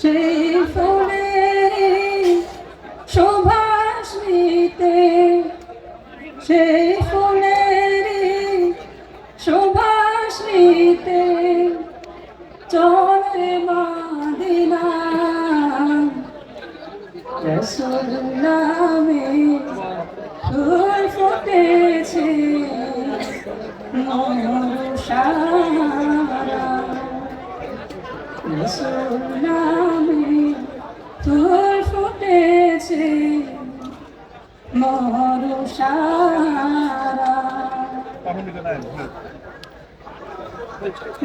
সেই ফুলের সুভাষ নিতে সেই ফুলের সুভাষ নিতে চলে মাদিনা। রসুল নামে ফুল ফুটেছে মনুষারা রসুল নামে ফুল ফুটেছে মনুষারা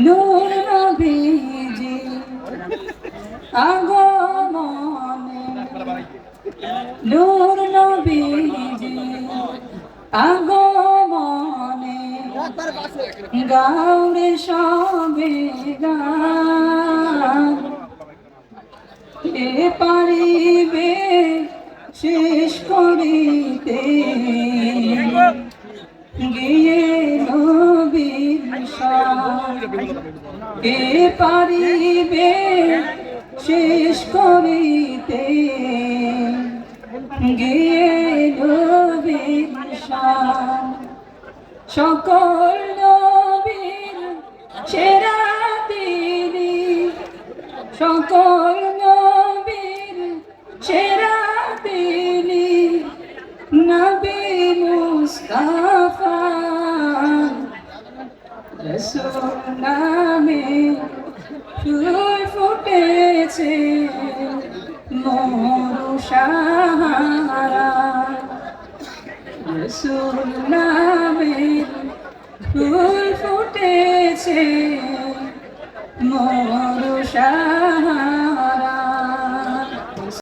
নূর নবীজি আগমনে নূর নবীজি আগমনে গাউরে সবে গান এ পারিবে শেষ করিতে গিয়ে নবীর এ পারিবে? শেষ করিতে গিয়ে নবীর সকল নবীর সেরা তিনি, সকল নবী মুস্তাফা রসুল নামে ফুল ফুটেছে মরুষারা রসুল নামে ফুল ফুটেছে মরুষারা